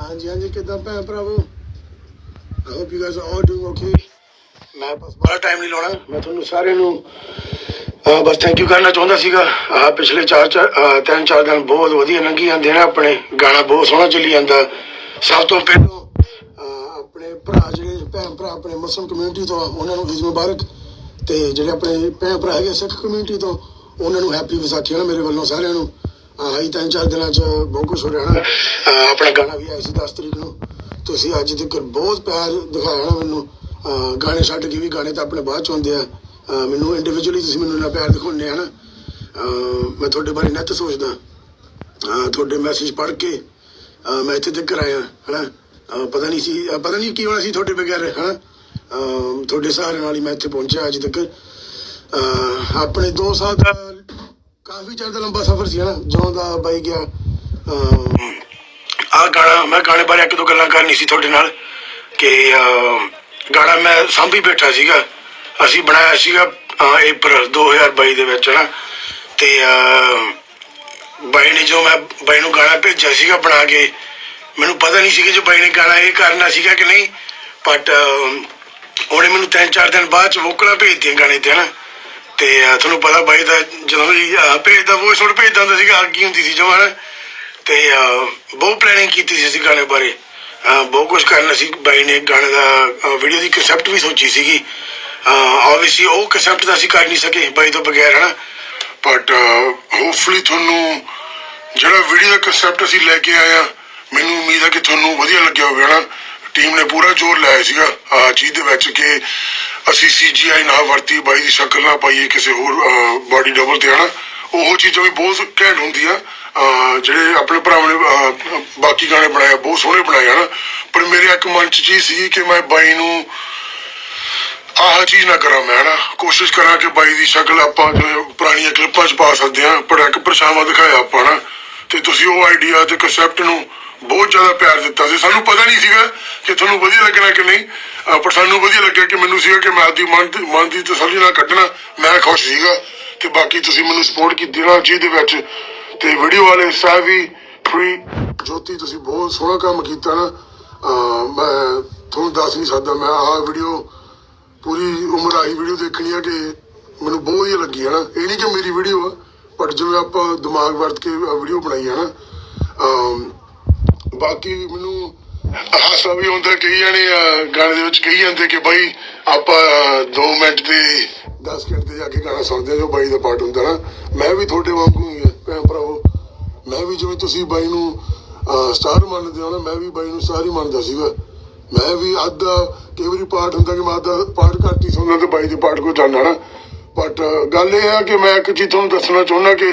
ਹਾਂਜੀ ਹਾਂਜੀ ਕਿਦਾਂ ਭੈਣ ਭਰਾਵੋ? I hope you guys are all doing okay ਮੈਂ ਬਸ ਬੜਾ ਟਾਈਮ ਨਹੀਂ ਲਾਉਣਾ। ਮੈਂ ਤੁਹਾਨੂੰ ਸਾਰਿਆਂ ਨੂੰ ਬਸ ਥੈਂਕ ਯੂ ਕਰਨਾ ਚਾਹੁੰਦਾ ਸੀਗਾ। ਆ ਪਿਛਲੇ 4 ਚਾਰ ਤਿੰਨ ਚਾਰ ਦਿਨ ਬਹੁਤ ਵਧੀਆ ਲੰਘੀ ਜਾਂਦੇ ਨੇ ਆਪਣੇ। ਗਾਣਾ ਬਹੁਤ ਸੋਹਣਾ ਚੱਲੀ ਜਾਂਦਾ। ਸਭ ਤੋਂ ਪਹਿਲਾਂ ਆਪਣੇ ਭਰਾ ਜਿਹੜੇ ਭੈਣ ਭਰਾ ਆਪਣੇ ਮੁਸਲਮ ਕਮਿਊਨਿਟੀ ਤੋਂ ਆ, ਉਹਨਾਂ ਨੂੰ ਈਦ ਮੁਬਾਰਕ ਤੇ ਜਿਹੜੇ ਆਪਣੇ ਭੈਣ ਭਰਾ ਹੈਗੇ ਸਿੱਖ ਕਮਿਊਨਿਟੀ ਤੋਂ ਉਹਨਾਂ ਨੂੰ ਹੈਪੀ ਵਿਸਾਖੀ ਹੈ ਮੇਰੇ ਵੱਲੋਂ ਸਾਰਿਆਂ ਨੂੰ। ਆਹੀ ਤਿੰਨ ਚਾਰ ਦਿਨਾਂ ਚ ਬਹੁਤ ਕੁਝ ਹੋ ਰਿਹਾ ਨਾ। ਆਪਣਾ ਗਾਣਾ ਵੀ ਆਇਆ ਸੀ 10 ਤਰੀਕ ਨੂੰ। ਤੁਸੀਂ ਅੱਜ ਤੱਕ ਬਹੁਤ ਪਿਆਰ ਦਿਖਾਇਆ ਨਾ ਮੈਨੂੰ। ਗਾਣੇ ਛੱਡ ਕੇ ਵੀ ਗਾਣੇ ਤਾਂ ਆਪਣੇ ਬਾਅਦ ਚ ਹੁੰਦੇ ਆ। ਮੈਨੂੰ ਇੰਡੀਵਿਜੂਅਲੀ ਤੁਸੀਂ ਮੈਨੂੰ ਨਾ ਪਿਆਰ ਦਿਖਾਉਂਦੇ ਆ ਨਾ। ਮੈਂ ਤੁਹਾਡੇ ਬਾਰੇ ਨਿੱਤ ਸੋਚਦਾ। ਤੁਹਾਡੇ ਮੈਸੇਜ ਪੜ੍ਹ ਕੇ ਮੈਂ ਇੱਥੇ ਤੱਕ ਆਇਆ, ਹਨਾ। ਅਹ ਪਤਾ ਨਹੀਂ ਸੀ ਪਤਾ ਨਹੀਂ ਕੀ ਹੋਣਾ ਸੀ ਤੁਹਾਡੇ ਬਗੈਰ, ਹਨਾ। ਅਹ ਤੁਹਾਡੇ ਸਹਾਰੇ ਨਾਲ ਹੀ ਮੈਂ ਇੱਥੇ ਪਹੁੰਚਿਆ ਅੱਜ ਤੱਕ। ਆਪਣੇ 2 ਸਾਲ ਦਾ ਕਾਫੀ ਚਿਰ ਦਾ ਲੰਬਾ ਸਫ਼ਰ ਸੀ ਹਨਾ ਜਦੋਂ ਦਾ ਬਾਈ ਗਿਆ ਆ ਗਾਣਾ ਮੈਂ ਗਾਣੇ ਬਾਰੇ ਇੱਕ ਦੋ ਗੱਲਾਂ ਕਰਨੀ ਸੀ ਤੁਹਾਡੇ ਨਾਲ ਕਿ ਗਾਣਾ ਮੈਂ ਸਾਂਭੀ ਬੈਠਾ ਸੀਗਾ ਅਸੀਂ ਬਣਾਇਆ ਸੀਗਾ ਅਹ, ਅਪ੍ਰੈਲ 2022 ਦੇ ਵਿੱਚ ਹਨਾ ਤੇ ਬਾਈ ਨੇ ਜੋ ਮੈਂ ਬਾਈ ਨੂੰ ਗਾਣਾ ਭੇਜਿਆ ਸੀਗਾ ਬਣਾ ਕੇ ਮੈਨੂੰ ਪਤਾ ਨਹੀਂ ਸੀ ਕਿ ਜੋ ਬਾਈ ਨੇ ਗਾਣਾ ਇਹ ਕਰਨਾ ਸੀਗਾ ਕਿ ਨਹੀਂ ਬਟ ਉਹਨੇ ਮੈਨੂੰ ਤਿੰਨ ਚਾਰ ਦਿਨ ਬਾਅਦ ਚ ਵੋਕਲਾਂ ਭੇਜਤੀਆਂ ਗਾਣੇ ਤੇ ਹਨਾ ਤੇ ਤੁਹਾਨੂੰ ਪਤਾ ਬਾਈ ਦਾ ਜਦੋਂ ਵੀ ਭੇਜਦਾ ਵੋਇਸ ਨੋਟ ਭੇਜਦਾ ਹੁੰਦਾ ਸੀਗਾ, ਅੱਗੀ ਹੁੰਦੀ ਸੀ ਜਮਾਂ ਨਾ ਤੇ ਬਹੁਤ ਪਲੈਨਿੰਗ ਕੀਤੀ ਸੀ ਅਸੀਂ ਗਾਣੇ ਬਾਰੇ। ਬਹੁਤ ਕੁਝ ਕਰਨਾ ਸੀ ਬਾਈ ਨੇ ਗਾਣੇ ਦਾ ਵੀਡੀਓ ਦੀ ਕਨਸੈਪਟ ਵੀ ਸੋਚੀ ਸੀਗੀ। ਆਬਵੀਅਸਲੀ ਉਹ ਕਨਸੈਪਟ ਤਾਂ ਅਸੀਂ ਕਰ ਨਹੀਂ ਸਕੇ, ਬਾਈ ਤੋਂ ਬਗੈਰ ਹਨਾ ਬਟ ਹੋਪਫੁਲੀ ਤੁਹਾਨੂੰ ਜਿਹੜਾ ਵੀਡੀਓ ਦਾ ਕਨਸੈਪਟ ਅਸੀਂ ਲੈ ਕੇ ਆਏ ਆ ਮੈਨੂੰ ਉਮੀਦ ਹੈ ਕਿ ਤੁਹਾਨੂੰ ਵਧੀਆ ਲੱਗਿਆ ਹੋਵੇ ਹਨਾ ਟੀਮ ਨੇ ਪੂਰਾ ਜ਼ੋਰ ਲਾਇਆ ਸੀਗਾ। ਆ ਚੀਜ਼ ਦੇ ਵਿੱਚ ਕਿ ਅਸੀਂ ਸੀਜੀਆਈ ਨਾ ਵਰਤੀ ਬਾਈ ਦੀ ਸ਼ਕਲ ਨਾ ਪਾਈਏ ਕਿਸੇ ਹੋਰ ਬਾਡੀ ਡਬਲ ਤੇ ਹਨਾ? ਉਹ ਚੀਜ਼ਾਂ ਵੀ ਬਹੁਤ ਘੈਂਟ ਹੁੰਦੀਆਂ। ਅਹ, ਜਿਹੜੇ ਆਪਣੇ ਭਰਾਵਾਂ ਨੇ ਬਾਕੀ ਗਾਣੇ ਬਣਾਏ ਬਹੁਤ ਸੋਹਣੇ ਬਣਾਏ ਹਨਾ? ਪਰ ਮੇਰੇ ਇੱਕ ਮਨ ਚ ਚੀਜ਼ ਸੀ ਕਿ ਮੈਂ ਬਾਈ ਨੂੰ ਆਹ ਚੀਜ਼ ਨਾ ਕਰਾਂ ਮੈਂ ਨਾ ਕੋਸ਼ਿਸ਼ ਕਰਾਂ ਕਿ ਬਾਈ ਦੀ ਸ਼ਕਲ ਆਪਾਂ ਜਿਵੇਂ ਪੁਰਾਣੀਆਂ ਕਲਿੱਪਾਂ 'ਚ ਪਾ ਸਕਦੇ ਹਾਂ ਪਰ ਇੱਕ ਪਰਛਾਵਾਂ ਦਿਖਾਇਆ ਆਪਾਂ ਨਾ ਤੇ ਤੁਸੀਂ ਉਹ ਆਈਡੀਆ ਤੇ ਕਨਸੈਪਟ ਨੂੰ ਬਹੁਤ ਜ਼ਿਆਦਾ ਪਿਆਰ ਦਿੱਤਾ ਸੀ। ਸਾਨੂੰ ਪਤਾ ਨਹੀਂ ਸੀਗਾ ਕਿ ਤੁਹਾਨੂੰ ਵਧੀਆ ਲੱਗਣਾ ਕਿ ਨਹੀਂ। ਪਰ ਸਾਨੂੰ ਵਧੀਆ ਲੱਗਿਆ ਕਿ ਮੈਨੂੰ ਸੀਗਾ ਕਿ ਮੈਂ ਆਪਦੀ ਮਨ ਮਨ ਦੀ ਤਸੱਲੀ ਨਾਲ ਕੱਢਣਾ। ਮੈਂ ਖੁਸ਼ ਸੀਗਾ ਤੇ ਬਾਕੀ ਤੁਸੀਂ ਮੈਨੂੰ ਸਪੋਰਟ ਕੀਤੀ ਨਾ ਚੀਜ਼ ਦੇ ਵਿੱਚ। ਤੇ ਵੀਡੀਓ ਵਾਲੇ ਸਾਵੀ ਫ੍ਰੀ ਜੋਤੀ ਤੁਸੀਂ ਬਹੁਤ ਸੋਹਣਾ ਕੰਮ ਕੀਤਾ ਨਾ। ਮੈਂ ਤੁਹਾਨੂੰ ਦੱਸ ਨਹੀਂ ਸਕਦਾ ਮੈਂ ਆਹ ਵੀਡੀਓ ਪੂਰੀ ਉਮਰ ਆਹੀ ਵੀਡੀਓ ਦੇਖਣੀ ਆ ਕਿ ਮੈਨੂੰ ਬਹੁਤ ਵਧੀਆ ਲੱਗੀ ਹੈ ਨਾ। ਇਹ ਨਹੀਂ ਕਿ ਮੇਰੀ ਵੀਡੀਓ ਆ ਪਰ ਜਿਵੇਂ ਆਪਾਂ ਦਿਮਾਗ ਵਰਤ ਕੇ ਵੀਡੀਓ ਬਣਾਈ ਹੈ ਨਾ। ਅਮ, ਬਾਕੀ ਮੈਨੂੰ ਹਾਸਾ ਵੀ ਹੁੰਦਾ, ਕਈ ਜਾਣੇ ਗਾਣੇ ਦੇ ਵਿੱਚ ਕਹੀ ਜਾਂਦੇ ਕਿ ਬਾਈ ਆਪਾਂ 2 ਮਿੰਟ ਤੇ 10 ਮਿੰਟ ਤੇ ਜਾ ਕੇ ਗਾਣਾ ਸੁਣਦੇ ਜੋ ਬਾਈ ਦਾ ਪਾਰਟ ਹੁੰਦਾ ਨਾ। ਮੈਂ ਵੀ ਤੁਹਾਡੇ ਵਾਂਗੂ ਹੀ ਭੈਣ ਭਰਾਵੋ। ਮੈਂ ਵੀ ਜਿਵੇਂ ਤੁਸੀਂ ਬਾਈ ਨੂੰ ਸਟਾਰ ਮੰਨਦੇ ਹੋ ਨਾ, ਮੈਂ ਵੀ ਬਾਈ ਨੂੰ ਸਟਾਰ ਹੀ ਮੰਨਦਾ ਸੀਗਾ। ਮੈਂ ਵੀ ਅੱਧਾ ਕਈ ਵਾਰੀ ਪਾਰਟ ਹੁੰਦਾ ਕਿ ਮੈਂ ਅੱਧਾ ਪਾਰਟ ਘੱਟ ਹੀ ਸੁਣਦਾ ਤੇ ਬਾਈ ਦੇ ਪਾਰਟ ਕੋ ਜਾਣਾ ਨਾ। ਬਟ ਗੱਲ ਇਹ ਆ ਕਿ ਮੈਂ ਇੱਕ ਚੀਜ਼ ਤੁਹਾਨੂੰ ਦੱਸਣਾ ਚਾਹੁੰਦਾ ਕਿ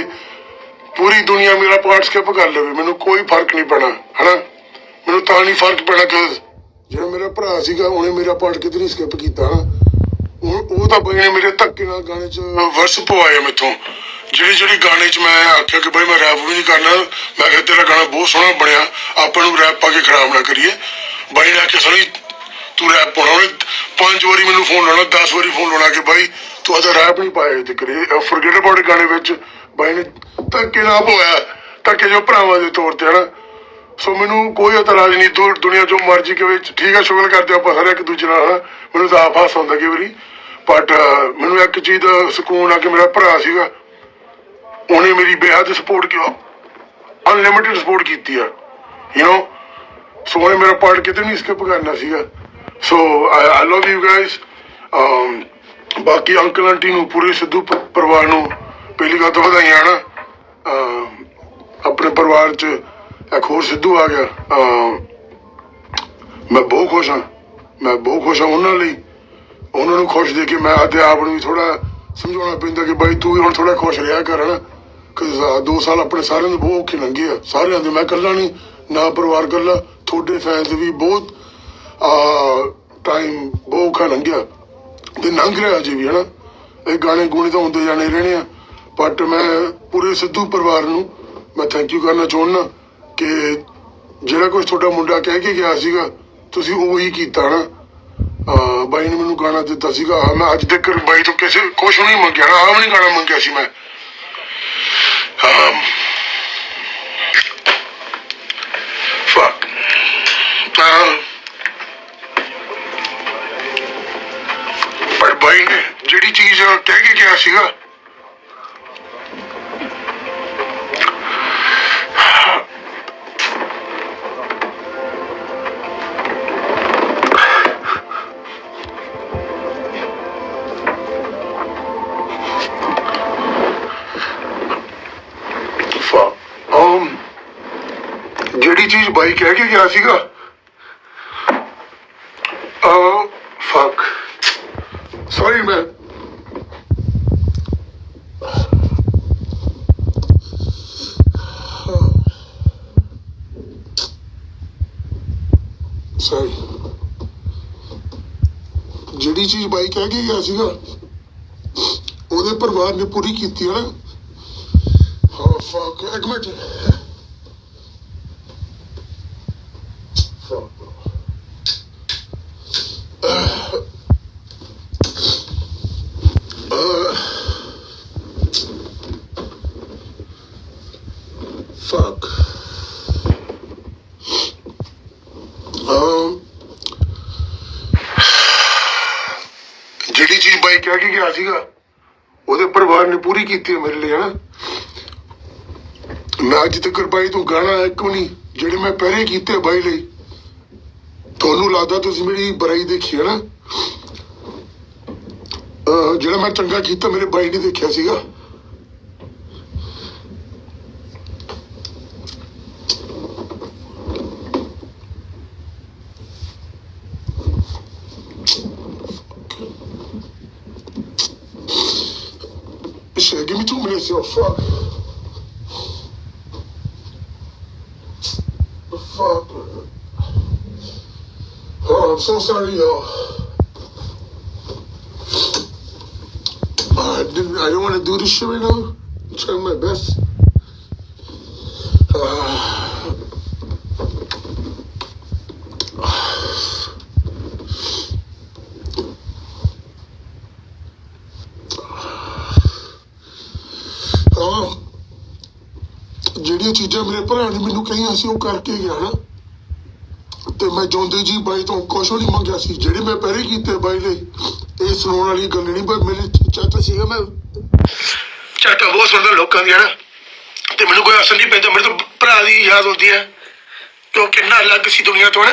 ਪੂਰੀ ਦੁਨੀਆ ਮੇਰਾ ਪਾਰਟ ਕਰ ਲਵੇ, ਮੈਨੂੰ ਕੋਈ ਫ਼ਰਕ ਨਹੀਂ ਪੈਣਾ, ਹਨਾ? ਮੈਨੂੰ ਤਾਂ ਨਹੀਂ ਫ਼ਰਕ ਪੈਣਾ ਕਿ ਜਿਹੜਾ ਮੇਰਾ ਭਰਾ ਸੀਗਾ, ਉਹਨੇ ਮੇਰਾ ਪਾਰਟ ਕਿਤੇ ਸਕਿਪ ਕੀਤਾ ਉਹ ਤਾਂ ਬਈ ਨੇ ਮੇਰੇ ਧੱਕੇ ਨਾਲ ਗਾਣੇ 'ਚ ਵਰਸ ਪਵਾਇਆ ਮੈਥੋਂ। ਜਿਹੜੀ ਜਿਹੜੀ ਗਾਣੇ 'ਚ ਮੈਂ ਆਖਿਆ ਕਿ ਬਈ ਮੈਂ ਰੈਪ ਵੀ ਨਹੀਂ ਕਰਨਾ, ਮੈਂ ਕਿਹਾ ਤੇਰਾ ਗਾਣਾ ਬਹੁਤ ਸੋਹਣਾ ਬਣਿਆ, ਆਪਾਂ ਨੂੰ ਰੈਪ ਪਾ ਕੇ ਖਰਾਬ ਨਾ ਕਰੀਏ। ਬਾਈ ਨੇ ਆਖਿਆ ਸਣੀ ਤੂੰ ਰੈਪ ਪਾਉਣਾ। ਉਹਨੇ ਪੰਜ ਵਾਰੀ ਮੈਨੂੰ ਫੋਨ ਲਾਉਣਾ 10 ਵਾਰੀ ਫੋਨ ਲਾਉਣਾ ਕਿ ਬਾਈ ਤੂੰ ਅਜਾ ਰੈਪ ਨਹੀਂ ਪਾਇਆ ਤੇ ਕਰੇ ਫੋਰਗੇਟ ਅਬਾਊਟ ਗਾਣੇ ਵਿੱਚ ਬਾਈ ਨੇ ਧੱਕੇ ਨਾਲ ਪਵਾਇਆ ਧੱਕੇ ਜੋ ਭਰਾਵਾਂ ਦੇ ਤੌਰ ਤੇ ਹਨਾ। ਸੋ ਮੈਨੂੰ ਕੋਈ ਇਤਰਾਜ਼ ਨਹੀਂ, ਦੁ- ਦੁਨੀਆ ਜੋ ਮਰਜ਼ੀ ਕਵੇ ਠੀਕ ਹੈ ਸ਼ੁਗਲ ਕਰਦੇ ਆਪਾਂ ਸਾਰੇ ਇੱਕ ਦੂਜੇ ਨਾਲ, ਹਨਾ। ਮੈਨੂੰ ਤਾਂ ਆਪ ਹਾਸ ਆਉਂਦਾ ਕਈ ਵਾਰੀ। ਬਟ ਮੈਨੂੰ ਇੱਕ ਚੀਜ਼ ਦਾ ਸਕੂਨ ਆ ਕਿ ਮੇਰਾ ਭਰਾ ਸੀਗਾ, ਉਹਨੇ ਮੇਰੀ ਬੇਹੱਦ ਸਪੋਰਟ ਕੀਤਾ ਅਨਲਿਮਿਟਿਡ ਸਪੋਰਟ ਕੀਤੀ ਆ ਯੂ نو ਸੋ ਉਹਨੇ ਮੇਰਾ ਪਾਰਟ ਕਿਤੇ ਨਹੀਂ ਸਕਿਪ ਕਰਨਾ ਸੀਗਾ। So I love you guys ਬਾਕੀ ਅੰਕਲ ਆਂਟੀ ਨੂੰ, ਪੂਰੇ ਸਿੱਧੂ ਪਰਿਵਾਰ ਨੂੰ ਪਹਿਲੀ ਗੱਲ ਤਾਂ ਵਧਾਈਆਂ ਨਾ ਆਪਣੇ ਪਰਿਵਾਰ 'ਚ ਇੱਕ ਹੋਰ ਸਿੱਧੂ ਆ ਗਿਆ। ਮੈਂ ਬਹੁਤ ਖੁਸ਼ ਹਾਂ। ਮੈਂ ਬਹੁਤ ਖੁਸ਼ ਹਾਂ ਉਹਨਾਂ ਲਈ। ਉਹਨਾਂ ਨੂੰ ਖੁਸ਼ ਦੇ ਕੇ ਮੈਂ ਆਦੇ ਆਪ ਨੂੰ ਵੀ ਥੋੜਾ ਸਮਝਾਉਣਾ ਪੈਂਦਾ ਕਿ ਬਾਈ ਤੂੰ ਵੀ ਹੁਣ ਥੋੜਾ ਖੁਸ਼ ਰਿਹਾ ਕਰ, ਹਨਾ? ਕਿ ਦੋ ਸਾਲ ਆਪਣੇ ਸਾਰਿਆਂ ਦੇ ਬਹੁਤ ਔਖੇ ਲੰਘੇ ਆ। ਸਾਰਿਆਂ ਦੇ ਮੈਂ ਇਕੱਲਾ ਨਹੀਂ, ਨਾ ਪਰਿਵਾਰ ਇਕੱਲਾ। ਤੁਹਾਡੇ ਫੈਨਸ ਵੀ ਬਹੁਤ, ਆ ਟਾਈਮ ਬਹੁਤ ਔਖਾ ਲੰਘਿਆ। ਤੇ ਲੰਘ ਰਿਹਾ ਅਜੇ ਵੀ, ਹਨਾ? ਇਹ ਗਾਣੇ ਗੂਣੇ ਤਾਂ ਹੁੰਦੇ ਜਾਣੇ ਰਹਿਣੇ ਆ। ਬਟ ਮੈਂ ਪੂਰੇ ਸਿੱਧੂ ਪਰਿਵਾਰ ਨੂੰ ਮੈਂ ਥੈਂਕ ਯੂ ਕਰਨਾ ਚਾਹੁੰਦਾ ਕਿ ਜਿਹੜਾ ਕੁਝ ਤੁਹਾਡਾ ਮੁੰਡਾ ਕਹਿ ਕੇ ਗਿਆ ਸੀਗਾ, ਤੁਸੀਂ ਉਹ ਹੀ ਕੀਤਾ ਨਾ। ਆ ਬਾਈ ਨੇ ਮੈਨੂੰ ਗਾਣਾ ਦਿੱਤਾ ਸੀਗਾ। ਹਾਂ ਮੈਂ ਅੱਜ ਤੱਕ ਬਾਈ ਤੋਂ ਕਿਸੇ ਕੁਝ ਨਹੀਂ ਮੰਗਿਆ ਨਾ, ਆਹ ਵੀ ਗਾਣਾ ਮੰਗਿਆ ਸੀ ਮੈਂ। ਫੱਕ ਪਰ ਬਾਈ ਨੇ ਜਿਹੜੀ ਚੀਜ਼ ਕਹਿ ਕੇ ਗਿਆ ਸੀਗਾ ਜਿਹੜੀ ਚੀਜ਼ ਬਾਈ ਕਹਿ ਕੇ ਗਿਆ ਸੀਗਾ। ਅਹ ਫੱਕ ਸੌਰੀ ਮੈਂ। ਸੌਰੀ ਜਿਹੜੀ ਚੀਜ਼ ਬਾਈ ਕਹਿ ਕੇ ਗਿਆ ਸੀਗਾ, ਉਹਦੇ ਪਰਿਵਾਰ ਨੇ ਪੂਰੀ ਕੀਤੀ ਹੈ ਨਾ। ਹਾਂ ਫੱਕ ਇੱਕ ਮਿੰਟ Fuck. Fuck. Um, ਜਿਹੜੀ ਚੀਜ਼ ਬਾਈ ਕਹਿ ਕੇ ਗਿਆ ਸੀਗਾ। ਉਹਦੇ ਪਰਿਵਾਰ ਨੇ ਪੂਰੀ ਕੀਤੀ ਮੇਰੇ ਲਈ, ਹਨਾ। ਮੈਂ ਅੱਜ ਤੱਕ ਬਾਈ ਤੋਂ ਗਾਣਾ ਇੱਕ ਵੀ ਨਹੀਂ, ਜਿਹੜੇ ਮੈਂ ਪਹਿਲੇ ਕੀਤੇ ਬਾਈ ਲਈ। ਤੁਹਾਨੂੰ ਲੱਗਦਾ ਤੁਸੀਂ ਮੇਰੀ ਬੁਰਾਈ ਦੇਖੀ ਹੈ ਨਾ ਜਿਹੜਾ ਮੈਂ ਚੰਗਾ ਕੀਤਾ, ਮੇਰੇ ਬਾਈ ਨੇ ਦੇਖਿਆ ਸੀਗਾ। Give me two minutes, yo. Fuck. Fuck. Oh, I'm so sorry, yo. Uh, I didn't. I don't want to do this shit right now. I'm trying my best. ਜਿਹੜੀਆਂ ਚੀਜ਼ਾਂ ਮੇਰੇ ਭਰਾ ਨੇ ਮੈਨੂੰ ਕਹੀਆਂ ਸੀ, ਉਹ ਕਰਕੇ ਗਿਆ ਨਾ। ਤੇ ਮੈਂ ਜੋਂਦੇ ਜੀ ਬਾਈ ਤੋਂ ਕੁਛ ਨਹੀਂ ਮੰਗਿਆ ਸੀ। ਜਿਹੜੇ ਮੈਂ ਪਹਿਰੇ ਕੀਤੇ ਬਾਈ ਲਈ ਇਹ ਸੁਣਾਉਣ ਵਾਲੀ ਗੱਲ ਨਹੀਂ, ਪਰ ਮੇਰੇ ਚਾਚਾ ਸੀਗਾ ਮੈਂ। ਚਾਚਾ ਬਹੁਤ ਸੁਣਦਾ ਲੋਕਾਂ ਦੀ ਨਾ ਤੇ ਮੈਨੂੰ ਕੋਈ ਅਸਰ ਨਹੀਂ ਪੈਂਦਾ। ਮੇਰੇ ਤੋਂ ਭਰਾ ਦੀ ਯਾਦ ਆਉਂਦੀ ਹੈ। ਕਿ ਉਹ ਕਿੰਨਾ ਅਲੱਗ ਸੀ ਦੁਨੀਆ ਤੋਂ ਨਾ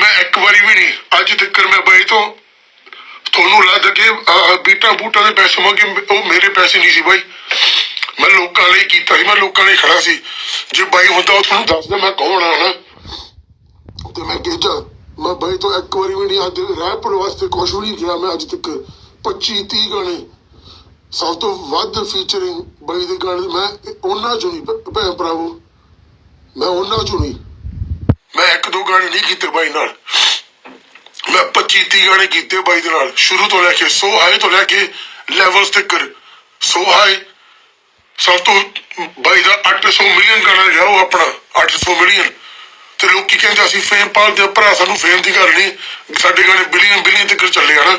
ਮੈਂ ਇੱਕ ਵਾਰੀ ਵੀ ਨਹੀਂ, ਅੱਜ ਤੱਕ ਮੈਂ ਬਾਈ ਤੋਂ ਤੁਹਾਨੂੰ ਲੱਗਦਾ ਕਿ ਆਹ ਬੀਟਾ ਬੂਟਾ ਦੇ ਪੈਸੇ ਮੰਗੇ, ਉਹ ਮੇਰੇ ਪੈਸੇ ਨਹੀਂ ਸੀ ਬਾਈ। ਮੈਂ ਲੋਕਾਂ ਲਈ ਕੀਤਾ ਸੀ, ਮੈਂ ਲੋਕਾਂ ਲਈ ਖੜਾ ਸੀ। ਜੇ ਬਾਈ ਹੁੰਦਾ ਉਹ ਤੁਹਾਨੂੰ ਦੱਸਦਾ ਮੈਂ ਕੌਣ ਆ ਨਾ ਤੇ ਮੈਂ ਕਿਹਾ ਮੈਂ ਬਾਈ ਤੋਂ ਇੱਕ ਵਾਰੀ ਵੀ ਨਹੀਂ, ਅੱਜ ਰੈਪਰ ਵਾਸਤੇ ਕੁਛ ਵੀ ਨਹੀਂ ਕਿਹਾ ਮੈਂ ਅੱਜ ਤੱਕ। 25 30 ਗਾਣੇ। ਸਭ ਤੋਂ ਵੱਧ ਫੀਚਰਿੰਗ ਬਾਈ ਦੇ ਗਾਣੇ ਮੈਂ ਉਹਨਾਂ ਚੋਂ ਨਹੀਂ ਭੈਣ ਭਰਾਵੋ, ਮੈਂ ਉਹਨਾਂ ਚੋਂ ਨਹੀਂ। ਮੈਂ ਇੱਕ ਦੋ ਗਾਣੇ ਨਹੀਂ ਕੀਤੇ ਬਾਈ ਨਾਲ। ਮੈਂ 25 30 ਗਾਣੇ ਕੀਤੇ ਬਾਈ ਦੇ ਨਾਲ। ਸ਼ੁਰੂ ਤੋਂ ਲੈ ਕੇ ਸੋ ਹਾਈ ਤੋਂ ਲੈ ਕੇ ਲੈਵਲਸ ਤੱਕ। ਸੋ ਹਾਈ ਸਭ ਤੋਂ ਬਾਈ ਦਾ 800 ਮਿਲੀਅਨ ਗਾਣਾ ਗਿਆ ਉਹ ਆਪਣਾ 800 ਮਿਲੀਅਨ ਤੇ ਲੋਕੀ ਕਹਿੰਦੇ ਅਸੀਂ ਫੇਮ ਪਾਲਦੇ ਭਰਾ ਸਾਨੂੰ ਫੇਮ ਦੀ ਗੱਲ ਨਹੀਂ। ਸਾਡੇ ਗਾਣੇ ਬਿਲੀਅਨ ਬਿਲੀਅਨ ਤੱਕ ਚੱਲੇ ਹਨਾ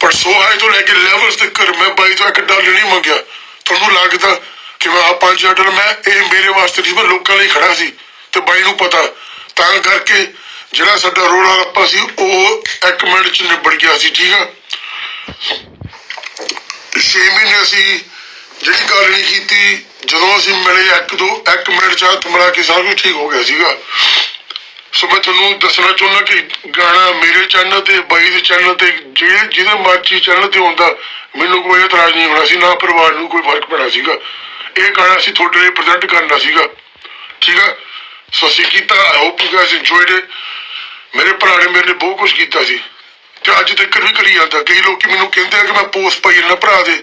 ਪਰ ਸੋ ਤੋਂ ਲੈ ਕੇ ਲੈਵਲਸ ਤੱਕ ਮੈਂ ਬਾਈ ਤੋਂ ਇੱਕ ਡਾਲਰ ਨਹੀਂ ਮੰਗਿਆ। ਤੁਹਾਨੂੰ ਲੱਗਦਾ ਕਿ ਮੈਂ ਆ 5000 ਡਾਲਰ ਮੈਂ ਇਹ ਮੇਰੇ ਵਾਸਤੇ ਨਹੀਂ, ਮੈਂ ਲੋਕਾਂ ਲਈ ਖੜਾ ਸੀ। ਤੇ ਬਾਈ ਨੂੰ ਪਤਾ। ਤਾਂ ਕਰਕੇ ਜਿਹੜਾ ਸਾਡਾ ਰੋਲਾ ਰੱਪਾ ਸੀ, ਉਹ ਇੱਕ ਮਿੰਟ ਚ ਨਿਬੜ ਗਿਆ ਸੀ, ਠੀਕ ਆ? ਛੇ ਮਹੀਨੇ ਅਸੀਂ ਜਿਹੜੀ ਗੱਲ ਨਹੀਂ ਕੀਤੀ, ਜਦੋਂ ਅਸੀਂ ਮਿਲੇ ਇੱਕ ਦੋ, ਇੱਕ ਮਿੰਟ ਚ ਹੱਥ ਮਿਲਾ ਕੇ ਸਭ ਕੁਝ ਠੀਕ ਹੋ ਗਿਆ ਸੀਗਾ। ਸੋ ਮੈਂ ਤੁਹਾਨੂੰ ਦੱਸਣਾ ਚਾਹੁੰਦਾ ਕਿ ਗਾਣਾ ਮੇਰੇ ਚੈਨਲ ਤੇ, ਬਾਈ ਦੇ ਚੈਨਲ ਤੇ, ਜਿਹੜੇ ਜਿਹਦੇ ਮਰਜ਼ੀ ਚੈਨਲ ਤੇ ਹੁੰਦਾ, ਮੈਨੂੰ ਕੋਈ ਇਤਰਾਜ਼ ਨਹੀਂ ਹੋਣਾ ਸੀ, ਨਾ ਪਰਿਵਾਰ ਨੂੰ ਕੋਈ ਫ਼ਰਕ ਪੈਣਾ ਸੀਗਾ। ਇਹ ਗਾਣਾ ਅਸੀਂ ਤੁਹਾਡੇ ਲਈ ਪ੍ਰੈਜ਼ੈਂਟ ਕਰਨਾ ਸੀਗਾ। ਠੀਕ ਆ? ਸੋ ਅਸੀਂ ਕੀਤਾ I hope you guys enjoyed it ਮੇਰੇ ਭਰਾ ਨੇ ਮੇਰੇ ਲਈ ਬਹੁਤ ਕੁਝ ਕੀਤਾ ਸੀ। ਤੇ ਅੱਜ ਤੱਕ ਵੀ ਕਰੀ ਜਾਂਦਾ। ਕਈ ਲੋਕੀ ਮੈਨੂੰ ਕਹਿੰਦੇ ਆ ਕਿ ਮੈਂ ਪੋਸਟ ਪਾਈ ਨਾ ਭਰਾ ਦੇ।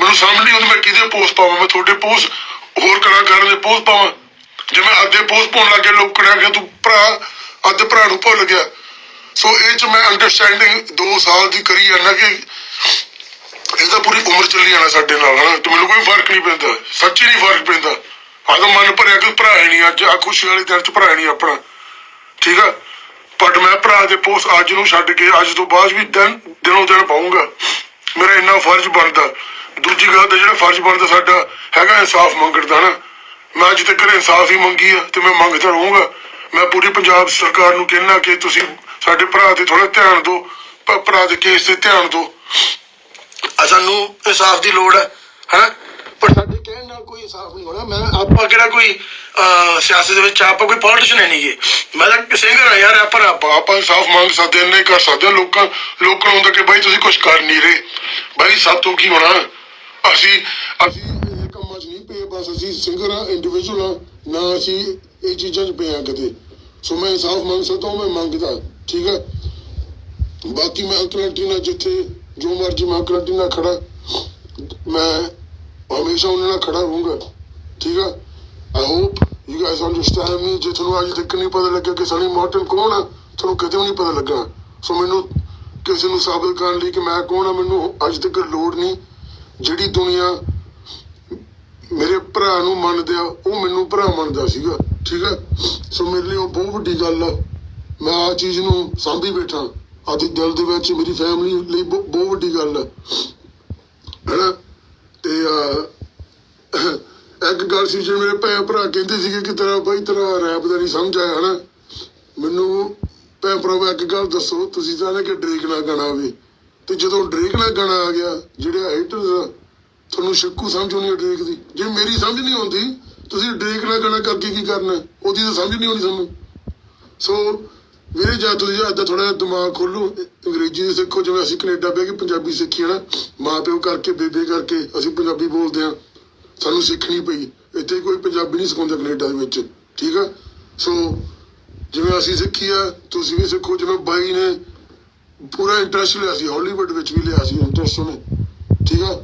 ਮੈਨੂੰ ਸਮਝ ਨਹੀਂ ਆਉਂਦੀ ਮੈਂ ਕਿਹਦੇ ਪੋਸਟ ਪਾਵਾਂ, ਮੈਂ ਤੁਹਾਡੇ ਪੋਸਟ ਹੋਰ ਕਲਾਕਾਰਾਂ ਦੇ ਪੋਸਟ ਪਾਵਾਂ। ਜੇ ਮੈਂ ਅੱਧੇ ਪੋਸਟ ਪਾਉਣ ਲੱਗੇ ਲੋਕ ਕਹਿਣਾ ਤੂੰ ਭਰਾ ਅੱਧੇ ਭਰਾ ਨੂੰ ਭੁੱਲ ਗਿਆ। ਸੋ ਇਹ ਚ ਮੈਂ ਅੰਡਰਸਟੈਂਡਿੰਗ 2 ਸਾਲ ਦੀ ਕਰੀ ਜਾਂਦਾ ਕਿ ਇਹਦਾ ਪੂਰੀ ਉਮਰ ਚੱਲੀ ਜਾਣਾ ਸਾਡੇ ਨਾਲ, ਹਨਾ? ਤੇ ਮੈਨੂੰ ਕੋਈ ਫ਼ਰਕ ਨਹੀਂ ਪੈਂਦਾ, ਸੱਚੀ ਨਹੀਂ ਫ਼ਰਕ ਪੈਂਦਾ। ਆਦਾ ਮਨ ਭਰਿਆ ਕਿ ਭਰਾ ਹੀ ਨਹੀਂ ਅੱਜ ਆ ਖੁਸ਼ੀ ਵਾਲੇ ਦਿਨ ਚ ਭਰਾ ਹੀ ਨਹੀਂ ਆਪਣਾ। ਠੀਕ ਆ? ਪਰ ਮੈਂ ਭਰਾ ਦੇ ਪੋਸਟ ਅੱਜ ਨੂੰ ਛੱਡ ਕੇ ਅੱਜ ਤੋਂ ਬਾਅਦ ਵੀ ਦਿਨ, ਦਿਨੋਂ ਦਿਨ ਪਾਉਂਗਾ ਮੇਰਾ ਇੰਨਾ ਫਰਜ਼ ਬਣਦਾ। ਦੂਜੀ ਗੱਲ ਤੇ ਜਿਹੜਾ ਫਰਜ਼ ਬਣਦਾ ਸਾਡਾ, ਹੈਗਾ ਇਨਸਾਫ ਮੰਗਣ ਦਾ ਨਾ। ਮੈਂ ਅੱਜ ਤੱਕ ਇਨਸਾਫ ਹੀ ਮੰਗੀ ਆ ਤੇ ਮੈਂ ਮੰਗਦਾ ਰਹੂੰਗਾ। ਮੈਂ ਪੂਰੀ ਪੰਜਾਬ ਸਰਕਾਰ ਨੂੰ ਕਹਿਣਾ ਕਿ ਤੁਸੀਂ ਸਾਡੇ ਭਰਾ ਤੇ ਥੋੜਾ ਧਿਆਨ ਦਿਓ ਭਰਾ ਦੇ ਕੇਸ ਤੇ ਧਿਆਨ ਦਿਓ। ਸਾਨੂੰ ਇਨਸਾਫ ਦੀ ਲੋੜ ਹੈ ਹਨਾ? ਪਰ ਸਾਡੇ ਕਹਿਣ ਨਾਲ ਕੋਈ ਇਨਸਾਫ ਨਹੀਂ ਹੋਣਾ। ਮੈਂ ਆਪਾਂ ਕਿਹੜਾ ਕੋਈ ਸਿਆਸਤ ਦੇ ਵਿੱਚ ਆਪਾਂ ਕੋਈ ਪੋਲੀਟੀਸ਼ੀਅਨ ਨਹੀਂਗੇ ਮੈਂ ਤਾਂ ਸਿੰਗਰ ਆ ਯਾਰ, ਆਪਾਂ ਆਪਾਂ ਆਪਾਂ ਇਨਸਾਫ ਮੰਗ ਸਕਦੇ ਨਹੀਂ ਕਰ ਸਕਦੇ ਲੋਕਾਂ ਲੋਕਾਂ ਨੂੰ ਹੁੰਦਾ ਕਿ ਬਾਈ ਤੁਸੀਂ ਕੁਝ ਕਰ ਨਹੀਂ ਰਹੇ। ਬਾਈ ਸਭ ਤੋਂ ਕੀ ਹੋਣਾ? ਅਸੀਂ ਅਸੀਂ ਇਹ ਕੰਮਾਂ 'ਚ ਨਹੀਂ ਪਏ, ਬਸ ਅਸੀਂ ਸਿੰਗਰ ਆ ਇੰਡੀਵਿਜੂਅਲ ਆ ਨਾ ਅਸੀਂ ਇਹ ਚੀਜ਼ਾਂ 'ਚ ਪਏ ਆ ਕਦੇ। ਸੋ ਮੈਂ ਇਨਸਾਫ ਮੰਗ ਸਕਦਾ ਹਾਂ ਮੈਂ ਮੰਗਦਾ, ਠੀਕ ਹੈ? ਬਾਕੀ ਮੈਂ ਅੰਕਲ ਨਾਲ ਜਿੱਥੇ ਜੋ ਮਰਜ਼ੀ ਮੈਂ ਅੰਕਲ ਨਾਲ ਖੜਾ ਮੈਂ ਹਮੇਸ਼ਾ ਉਹਨਾਂ ਨਾਲ ਖੜਾ ਰਹੂੰਗਾ, ਠੀਕ ਆ I hope you guys understand me ਜੇ ਤੁਹਾਨੂੰ ਅੱਜ ਤੱਕ ਨਹੀਂ ਪਤਾ ਲੱਗਿਆ ਕਿ ਸਨੀ ਮਾਰਟਨ ਕੌਣ ਆ, ਤੁਹਾਨੂੰ ਕਦੇ ਵੀ ਨਹੀਂ ਪਤਾ ਲੱਗਾ ਸੋ ਮੈਨੂੰ ਕਿਸੇ ਨੂੰ ਸਾਬਤ ਕਰਨ ਲਈ ਕਿ ਮੈਂ ਕੌਣ ਆ, ਮੈਨੂੰ ਅੱਜ ਤੱਕ ਲੋੜ ਨਹੀਂ ਜਿਹੜੀ ਦੁਨੀਆ ਮੇਰੇ ਭਰਾ ਨੂੰ ਮੰਨਦੇ ਆ, ਉਹ ਮੈਨੂੰ ਭਰਾ ਮੰਨਦਾ ਸੀਗਾ, ਠੀਕ ਆ? ਸੋ ਮੇਰੇ ਲਈ ਉਹ ਬਹੁਤ ਵੱਡੀ ਗੱਲ ਆ। ਮੈਂ ਆ ਚੀਜ਼ ਨੂੰ ਸਾਂਭੀ ਬੈਠਾ। ਆਦੀ ਦਿਲ ਦੇ ਵਿੱਚ ਮੇਰੀ ਫੈਮਿਲੀ ਲਈ ਬਹੁਤ ਵੱਡੀ ਗੱਲ ਆ। ਹੈਨਾ? ਤੇ ਇੱਕ ਗੱਲ ਸੀ ਜਿਹੜੇ ਮੇਰੇ ਭੈਣ ਭਰਾ ਕਹਿੰਦੇ ਸੀਗੇ ਕਿ ਤੇਰਾ ਬਾਈ, ਤੇਰਾ ਰੈਪ ਦਾ ਨਹੀਂ ਸਮਝ ਆਇਆ, ਹੈਨਾ? ਮੈਨੂੰ ਭੈਣ ਭਰਾ ਇੱਕ ਗੱਲ ਦੱਸੋ, ਤੁਸੀਂ ਚਾਹੁੰਦੇ ਕਿ ਡਰੇਕ ਨਾ ਗਾਣਾ ਵੀ ਤੇ ਜਦੋਂ ਡਰੇਕ ਨਾਲ ਗਾਣਾ ਆ ਗਿਆ, ਜਿਹੜੇ ਹਾਈਟਰਸ ਤੁਹਾਨੂੰ ਸ਼ੱਕੂ ਸਮਝ ਆਉਣੀ ਡਰੇਕ ਦੀ। ਜੇ ਮੇਰੀ ਸਮਝ ਨਹੀਂ ਆਉਂਦੀ, ਤੁਸੀਂ ਡਰੇਕ ਨਾਲ ਗਾਣਾ ਕਰਕੇ ਕੀ ਕਰਨਾ? ਉਹਦੀ ਤਾਂ ਸਮਝ ਨਹੀਂ ਆਉਣੀ ਤੁਹਾਨੂੰ। ਸੋ ਵੀਰੇ, ਜਾਂ ਤੁਸੀਂ ਅੱਜ ਥੋੜਾ ਦਿਮਾਗ ਖੋਲੋ ਅੰਗਰੇਜ਼ੀ ਸਿੱਖੋ, ਜਿਵੇਂ ਅਸੀਂ ਕੈਨੇਡਾ ਬਹਿ ਕੇ ਪੰਜਾਬੀ ਸਿੱਖੀ ਹੈ ਨਾ। ਮਾਂ ਪਿਓ ਕਰਕੇ, ਬੇਬੇ ਕਰਕੇ ਅਸੀਂ ਪੰਜਾਬੀ ਬੋਲਦੇ ਆ ਸਾਨੂੰ ਸਿੱਖਣੀ ਪਈ। ਇੱਥੇ ਕੋਈ ਪੰਜਾਬੀ ਨਹੀਂ ਸਿਖਾਉਂਦਾ ਕੈਨੇਡਾ ਦੇ ਵਿੱਚ। ਠੀਕ ਆ? ਸੋ ਜਿਵੇਂ ਅਸੀਂ ਸਿੱਖੀ ਆ, ਤੁਸੀਂ ਵੀ ਸਿੱਖੋ। ਜਿਵੇਂ ਬਾਈ ਨੇ ਪੂਰਾ ਇੰਟਰਸਟ ਲਿਆ ਸੀ ਹਾਲੀਵੁੱਡ ਵਿੱਚ ਵੀ ਲਿਆ ਸੀ ਇੰਟਰਸਟ ਉਹਨੇ। ਠੀਕ ਆ?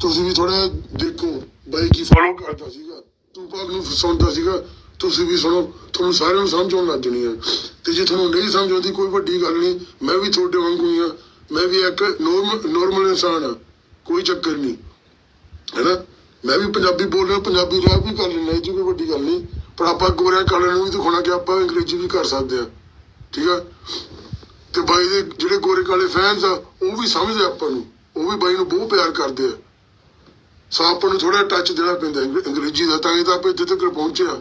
ਤੁਸੀਂ ਵੀ ਥੋੜਾ ਦੇਖੋ ਬਾਈ ਕੀ ਫੋਲੋ ਕਰਦਾ ਸੀਗਾ। ਟੂਪਾਕ ਨੂੰ ਸੁਣਦਾ ਸੀਗਾ, ਤੁਸੀਂ ਵੀ ਸੁਣੋ, ਤੁਹਾਨੂੰ ਸਾਰਿਆਂ ਨੂੰ ਸਮਝ ਆਉਣ ਲੱਗ ਜਣੀ ਹੈ ਤੇ ਜੇ ਤੁਹਾਨੂੰ ਨਹੀਂ ਸਮਝ ਆਉਂਦੀ, ਕੋਈ ਵੱਡੀ ਗੱਲ ਨਹੀਂ, ਮੈਂ ਵੀ ਤੁਹਾਡੇ ਵਾਂਗੂ ਹੀ ਆ। ਮੈਂ ਵੀ ਇੱਕ ਨੋਰਮਲ ਇਨਸਾਨ ਆ, ਕੋਈ ਚੱਕਰ ਨਹੀਂ। ਹੈਨਾ? ਮੈਂ ਵੀ ਪੰਜਾਬੀ ਬੋਲ ਰਿਹਾ, ਪੰਜਾਬੀ ਰੈਪ ਵੀ ਕਰ ਲੈਣਾ ਇਹ 'ਚ ਕੋਈ ਵੱਡੀ ਗੱਲ ਨਹੀਂ। ਪਰ ਆਪਾਂ ਗੋਰਿਆਂ ਕਾਲਿਆਂ ਨੂੰ ਵੀ ਦਿਖਾਉਣਾ ਕਿ ਆਪਾਂ ਅੰਗਰੇਜ਼ੀ ਵੀ ਕਰ ਸਕਦੇ ਆ। ਠੀਕ ਆ? ਬਾਈ ਦੇ ਜਿਹੜੇ ਗੋਰੇ ਕਾਲੇ ਫੈਨਸ ਆ, ਉਹ ਵੀ ਸਮਝਦੇ ਆਪਾਂ ਨੂੰ। ਉਹ ਵੀ ਬਾਈ ਨੂੰ ਬਹੁਤ ਪਿਆਰ ਕਰਦੇ ਆ। ਸੋ ਆਪਾਂ ਨੂੰ ਥੋੜਾ ਟੱਚ ਦੇਣਾ ਪੈਂਦਾ ਅੰਗਰੇਜ਼ੀ ਦਾ, ਤਾਂ ਇਹ ਤਾਂ ਆਪਾਂ ਇੱਥੇ ਤੱਕ ਪਹੁੰਚੇ ਆ।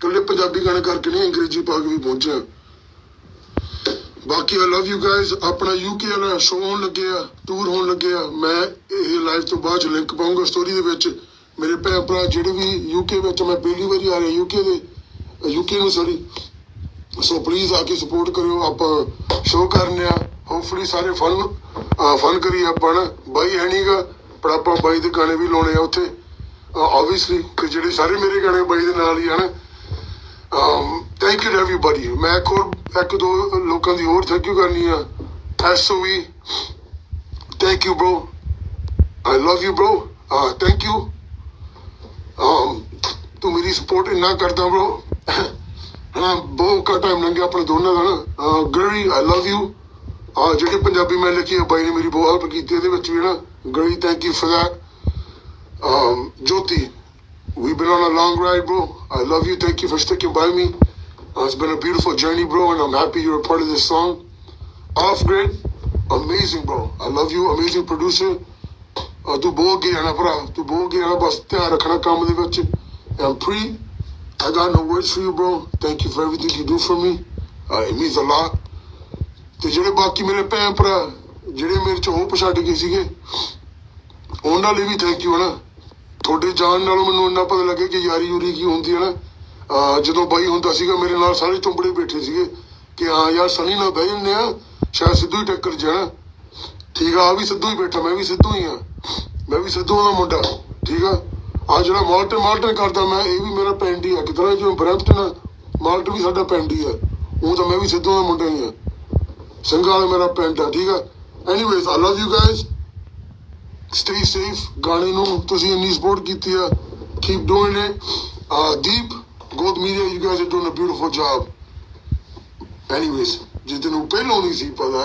ਪੰਜਾਬੀ ਗਾਣੇ ਕਰਕੇ ਨਹੀਂ ਅੰਗਰੇਜ਼ੀ ਪਾ ਕੇ ਵੀ ਪਹੁੰਚੇ ਬਾਕੀ ਆਈ ਲਵ ਯੂ ਗਾਇਜ਼ ਆਪਣਾ ਯੂਕੇ ਵਾਲਾ ਸ਼ੋਅ ਹੋਣ ਲੱਗਿਆ ਟੂਰ ਹੋਣ ਲੱਗੇ ਆ। ਮੈਂ ਇਹ ਲਾਈਵ ਤੋਂ ਬਾਅਦ ਚ ਲਿੰਕ ਪਾਉਂਗਾ ਸਟੋਰੀ ਦੇ ਵਿੱਚ। ਮੇਰੇ ਭੈਣ ਭਰਾ ਜਿਹੜੇ ਵੀ ਯੂਕੇ ਵਿੱਚ, ਮੈਂ ਪਹਿਲੀ ਵਾਰੀ ਆ ਰਿਹਾ ਯੂਕੇ ਦੇ ਯੂਕੇ ਨੂੰ ਸੌਰੀ ਸੋ ਪਲੀਜ਼ ਆ ਕੇ ਸਪੋਰਟ ਕਰਿਓ, ਆਪਾਂ ਸ਼ੋਅ ਕਰਨੇ ਹੋਪਫੁਲੀ ਸਾਰੇ ਫਨ ਫਨ ਕਰੀ ਆਪਾਂ ਬਾਈ ਹੈ ਨਹੀਂਗਾ ਪਰ ਆਪਾਂ ਬਾਈ ਦੇ ਗਾਣੇ ਵੀ ਲਾਉਣੇ ਆ ਉੱਥੇ। ਆਬਵੀਅਸਲੀ ਕਿ ਜਿਹੜੇ ਸਾਰੇ ਮੇਰੇ ਗਾਣੇ ਬਾਈ ਦੇ ਨਾਲ ਹੀ ਹਨ ਥੈਂਕ ਯੂ ਐਵਰੀਬਾਡੀ ਮੈਂ ਕੋਲ ਇੱਕ ਦੋ ਲੋਕਾਂ ਦੀ ਹੋਰ ਥੈਂਕ ਯੂ ਕਰਨੀ ਆ। ਐਸਓਵੀ thank you bro I love you bro thank you ਤੂੰ ਮੇਰੀ ਸਪੋਰਟ ਇੰਨਾ ਕਰਦਾ ਬ్రో ਹਨਾ ਬਹੁਤ ਘੱਟ ਟਾਈਮ ਲੰਘਿਆ ਆਪਣੇ ਦੋਨਾਂ ਦਾ ਗਰੀ ਆਈ ਲਵ ਯੂ ਆ ਜਿਹੜੀ ਪੰਜਾਬੀ ਮੈਂ ਲਿਖੀ ਹੈ ਬਾਈ ਨੇ ਮੇਰੀ ਬਹੁਤ ਹੈਲਪ ਕੀਤੀ ਇਹਦੇ ਵਿੱਚ ਵੀ ਨਾ ਗਰੀ thank you for that jyoti we've been on a long ride bro i love you thank you for sticking by me uh, it's been a beautiful journey bro and i'm happy you're a part of this song off grid amazing bro i love you amazing producer uh, ਤੂੰ ਬਹੁਤ ਗਿਆ ਨਾ ਭਰਾ ਤੂੰ ਬਹੁਤ ਗਿਆ ਨਾ ਬਸ ਧਿਆਨ ਰੱਖਣਾ ਕੰਮ ਦੇ ਵਿੱਚ ਐਂਡ ਪ੍ਰੀ I got no words for you bro. Thank you for everything you do for me. Uh, it means a lot. ਤੇ ਜਿਹੜੇ ਬਾਕੀ ਮੇਰੇ ਭੈਣ ਭਰਾ ਜਿਹੜੇ ਮੇਰੇ ਚ ਹੋਪ ਛੱਡ ਗਏ ਸੀਗੇ ਉਹਨਾਂ ਲਈ ਵੀ ਥੈਂਕ ਯੂ ਹਨਾ ਤੁਹਾਡੇ ਜਾਣ ਨਾਲੋਂ ਮੈਨੂੰ ਇੰਨਾ ਪਤਾ ਲੱਗਿਆ ਕਿ ਯਾਰੀ ਯੂਰੀ ਕੀ ਹੁੰਦੀ ਹੈ ਨਾ ਜਦੋਂ ਬਾਈ ਹੁੰਦਾ ਸੀਗਾ ਮੇਰੇ ਨਾਲ ਸਾਰੇ ਚੁੰਬੜੇ ਬੈਠੇ ਸੀਗੇ ਕਿ ਹਾਂ ਯਾਰ ਸਨੀ ਨਾਲ ਬਹਿ ਜੰਨੇ ਆ ਸ਼ਾਇਦ ਸਿੱਧੂ ਹੀ ਟੱਕਰ ਜਾਣਾ ਠੀਕ ਆ ਆ ਵੀ ਸਿੱਧੂ ਹੀ ਬੈਠਾ ਮੈਂ ਵੀ ਸਿੱਧੂ ਹੀ ਆ ਮੈਂ ਵੀ ਸਿੱਧੂ ਦਾ ਮੁੰਡਾ ਠੀਕ ਆ ਆ ਜਿਹੜਾ ਮਾਲਟਨ ਮਾਲਟਨ ਕਰਦਾ, ਮੈਂ ਇਹ ਵੀ ਮੇਰਾ ਪਿੰਡ ਹੀ ਆ। ਕਿਤਨਾ ਜਿਵੇਂ ਬਰੈਂਪਟਨ ਆ ਵੀ ਸਾਡਾ ਪਿੰਡ ਹੀ ਆ। ਉਹ ਤਾਂ ਮੈਂ ਵੀ ਸਿੱਧੂ ਦਾ ਮੁੰਡਾ ਹੀ ਆ। ਸਿੰਘਾਂ ਮੇਰਾ ਪਿੰਡ ਆ, ਠੀਕ ਆ? Anyways I love you guys stay safe ਗਾਣੇ ਨੂੰ ਤੁਸੀਂ ਇੰਨੀ ਸਪੋਰਟ ਕੀਤੀ ਆ। ਕੀਪ ਡੂਇੰਗ ਇਟ ਦੀਪ ਗੋਦ media you guys are doing a beautiful job anyways ਜਿਸ ਦਿਨ ਉਹ ਪਹਿਲਾਂ ਨਹੀਂ ਸੀ ਪਤਾ